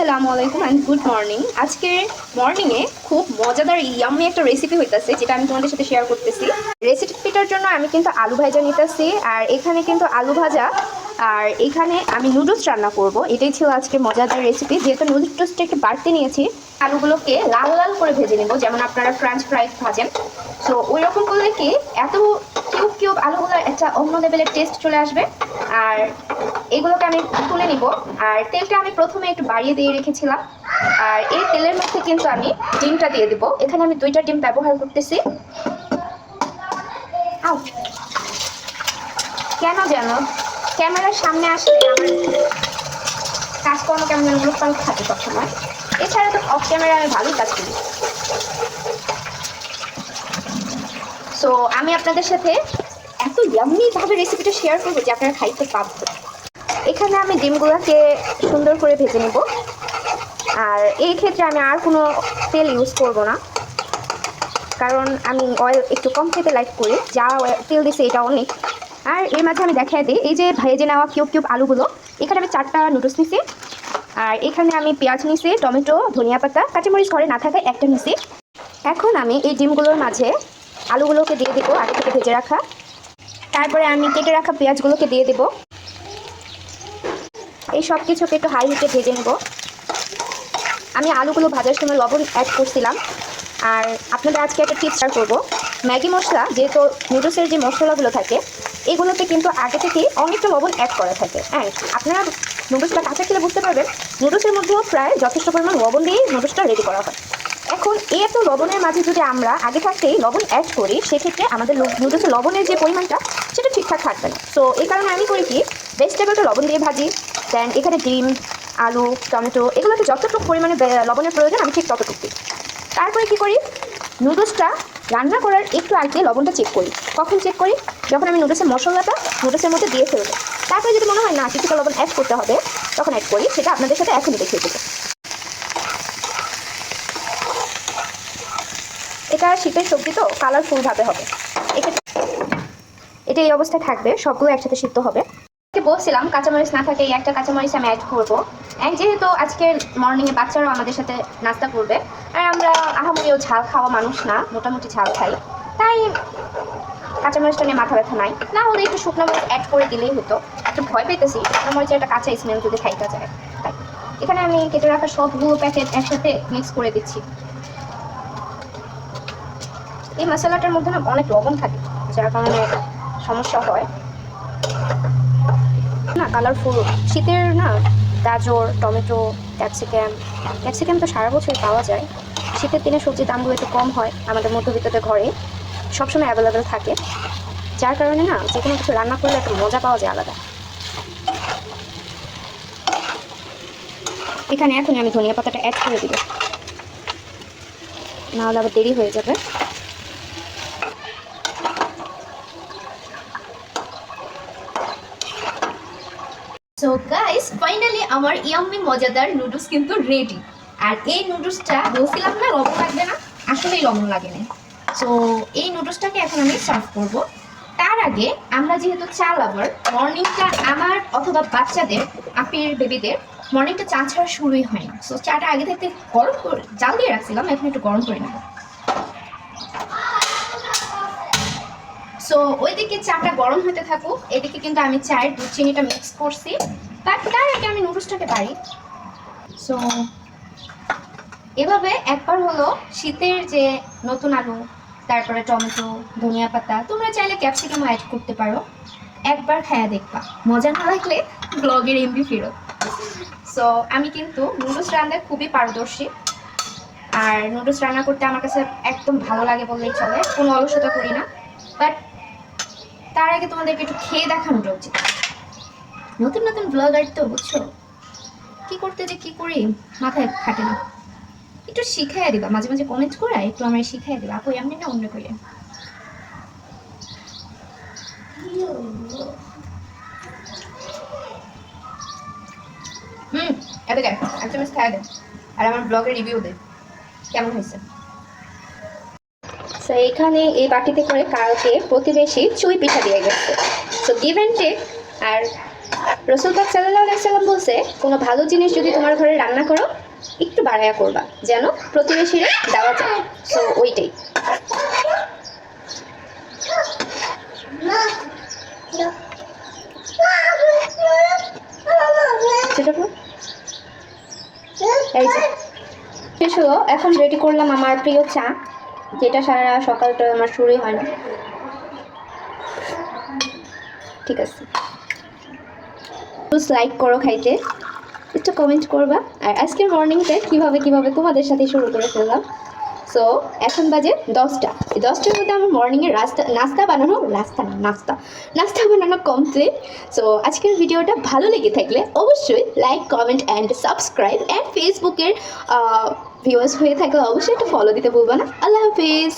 আসসালামু আলাইকুম and good morning আজকে মর্নিংয়ে খুব মজাদার ইয়াম্মি একটা রেসিপি হইতাছে, যেটা আমি তোমাদের সাথে শেয়ার করতেছি। রেসিপিটার জন্য আমি কিন্তু আলু ভাজা নিতেছি, আর এখানে কিন্তু আলু ভাজা, আর এখানে আমি নুডলস রান্না করব। এটাই ছিল আজকে মজাদার রেসিপি যেহেতু নুডলসটা একটু বাড়তে নিয়েছি, আলুগুলোকে লাল লাল করে ভেজে নেব, যেমন আপনারা ফ্রাঞ্চ ফ্রাইজ ভাজেন। তো ওই রকম করলে কি, এত কিউব কিউব আলুগুলো একটা অন্য লেভেলের টেস্ট চলে আসবে। আর এগুলোকে আমি তুলে নিব। আর তেলটা আমি প্রথমে একটু বাড়িয়ে দিয়ে রেখেছিলাম। আর এই তেলের মধ্যে কিন্তু আমি ডিমটা দিয়ে দিব। এখানে আমি দুইটা ডিম ব্যবহার করতেছি। কেন যেন ক্যামেরার সামনে আসলে আমার কাজকর্ম কেমন যেন উলট থাকে সবসময়। এছাড়া তো অফ ক্যামেরা আমি ভালোই কাজ করি। সো আমি আপনাদের সাথে এত ইয়াম্মি ভাবে রেসিপিটা শেয়ার করব যে আপনারা খাইতে পাবো এখানে আমি ডিমগুলোকে সুন্দর করে ভেজে নেব। আর এই ক্ষেত্রে আমি আর কোনো তেল ইউজ করব না। কারণ আমি অয়েল একটু কম খেতে লাইক করি, যা তেল দিছে এটা অনেক। আর এর মাঝে আমি দেখাই দিই, এই যে ভেজে নেওয়া কিউব কিউব আলুগুলো, এখানে আমি চারটা নুডলস নিছি। আর এখানে আমি পেঁয়াজ নিছি, টমেটো, ধনিয়া পাতা, কাঁচামরিচ ঘরে না থাকায় একটা নিছি। এখন আমি এই ডিমগুলোর মাঝে আলুগুলোকে দিয়ে দেবো, আগে থেকে ভেজে রাখা। তারপরে আমি কেটে রাখা পেঁয়াজগুলোকে দিয়ে দেবো। এই সব কিছুকে একটু হাই হিটে ভেজে নেব। আমি আলুগুলো ভাজার সময় লবণ অ্যাড করছিলাম। আর আপনাদের আজকে একটা টিপস শেয়ার করব। ম্যাগি মশলা, যেহেতু নুডলসের যে মশলাগুলো থাকে, এগুলোতে কিন্তু আগে থেকেই অনেকটা লবণ অ্যাড করা থাকে। হ্যাঁ আপনারা নুডলসটা কাঁচা খেলে বুঝতে পারবেন, নুডলসের মধ্যেও প্রায় যথেষ্ট পরিমাণ লবণ দিয়েই নুডলসটা রেডি করা হয়। এখন এত লবণের মাঝে যদি আমরা আগে থাকতেই লবণ অ্যাড করি, সেক্ষেত্রে আমাদের নুডলসের লবণের যে পরিমাণটা, সেটা ঠিকঠাক থাকবে না। তো এই কারণে আমি করি কি ভেজিটেবলটা লবণ দিয়ে ভাজি দেন এখানে ডিম, আলু, টমেটো, এগুলোতে যতটুকু পরিমাণে লবণের প্রয়োজন, আমি ঠিক ততটুকু দিই। তারপরে কি করি নুডলসটা রান্না করার একটু আগে লবণটা চেক করি। কখন চেক করি? যখন আমি নুডলসের মশলাটা নুডলসের মধ্যে দিয়ে ফেলব। তারপরে যদি মনে হয় না, কিছুটা লবণ অ্যাড করতে হবে, তখন অ্যাড করি, সেটা আপনাদের সাথে এখনই দেখিয়ে দেবো। এটা শীতের সবজি তো কালারফুলভাবে হবে। এটা এই অবস্থায় থাকবে, সবগুলো একসাথে সিদ্ধ হবে। বলছিলাম কাঁচামরিচ না থাকে একটা কাঁচামরিচ আমি অ্যাড করব। অ্যান্ড যেহেতু আজকে মর্নিংয়ে বাচ্চারাও আমাদের সাথে নাস্তা করবে, আর আমরা আহামরিও ঝাল খাওয়া মানুষ না, মোটামুটি ঝাল খাই। তাই কাঁচামরিচটা নিয়ে মাথা ব্যথা নাই। না হলে একটু শুকনো মরিচ অ্যাড করে দিলেই হতো। একটু ভয় পেতেছি, শুকনো মরিচের একটা কাঁচা স্মেল যদি খাইতে যায় তাই। এখানে আমি কেটে রাখা সবগুলো প্যাকেট একসাথে মিক্স করে দিচ্ছি। এই মশলাটার মধ্যে না অনেক লবণ থাকে, যার কারণে সমস্যা হয়। না কালারফুল শীতের না গাজর, টমেটো ক্যাপসিকাম ক্যাপসিকাম তো সারা বছর পাওয়া যায়। শীতের দিনে সবজির দামগুলো একটু কম হয় আমাদের মধ্যবিত্তদের ঘরে, সবসময় অ্যাভেলেবেল থাকে। যার কারণে না যে কোনো কিছু রান্না করলে একটা মজা পাওয়া যায় আলাদা। এখানে এখন আমি ধনিয়া পাতাটা অ্যাড করে দিব। নাহলে আবার দেরি হয়ে যাবে। সো গাইস ফাইনালি আমার ইয়াম্মি মজাদার নুডলস কিন্তু রেডি আর এই নুডলসটা বলছিলাম না, লবণ লাগবে না? আসলেই লবণ লাগে না সো এই নুডলসটাকে এখন আমি সার্ভ করব। তার আগে আমরা যেহেতু চা লাভার মর্নিংটা আমার অথবা বাচ্চাদের, আপির বেবিদের মর্নিংটা চা ছাড়া শুরুই হয় না সো চাটা আগে থাকতে গরম করে, জাল দিয়ে রাখছিলাম, এখন একটু গরম করে নেব। ওইদিকে চাটা গরম হতে থাকুক, এদিকে কিন্তু আমি চায়ের দুধ চিনিটা মিক্স করছি। তারপর তার আগে আমি নুডলসটাকে পারি সো এভাবে একবার হলো শীতের যে নতুন আলু, তারপরে টমেটো, ধনিয়া পাতা, তোমরা চাইলে ক্যাপসিকাম অ্যাড করতে পারো। একবার খায়া দেখবা। মজা না লাগলে ব্লগের এমবি ফেরত। সো আমি কিন্তু নুডলস রান্নায় খুবই পারদর্শী। আর নুডলস রান্না করতে আমার কাছে একদম ভালো লাগে বললেই চলে। কোনো অলসতা করি না। বাট তার আগে তোমাদেরকে একটু খেয়ে দেখানোটা উচিত। নতুন নতুন ব্লগার তো, বুঝছ? কি করতে যে কি করি, মাথায় খাটে না। একটু শিখাইয়া দিবা, মাঝে মাঝে কমেন্ট করে একটু আমার শিখাইয়া দিবা। আপু, এমনি না অন্য করে হুম, এত দেখ এক চামচ খাইয়া দে। আর আমার ব্লগের রিভিউ দে। কেমন হয়েছে? তো এখানে এই বাটিতে করে কালকে প্রতিবেশী চুই পিঠা দিয়ে গেছে। সো গিভ অ্যান্ড টেক আর রসুল পাক সাল্লাহ আলাইসাল্লাম বলছে, কোনো ভালো জিনিস যদি তোমার ঘরে রান্না করো, একটু বাড়াইয়া করবা, যেন প্রতিবেশীরা দেওয়া যায়। সো ওইটাই। এখন রেডি করলাম আমার প্রিয় চা। যেটা সারা সকালটা আমার শুরুই হয় না। ঠিক আছে। লাইক করো খাইতে। একটু কমেন্ট করবা। আর আজকের মর্নিংটা কীভাবে কীভাবে তোমাদের সাথে শুরু করে ফেললাম? সো এখন বাজে দশটা। এই দশটার মধ্যে আমার মর্নিংয়ে রাস্তা নাস্তা বানানো রাস্তা না, নাস্তা। নাস্তা বানানো কমপ্লিট সো আজকের ভিডিওটা ভালো লেগে থাকলে অবশ্যই like comment and subscribe and ফেসবুকের ভিউয়ার্স হয়ে থাকলে অবশ্যই একটু ফলো দিতে ভুলবো না। আল্লাহ হাফিজ।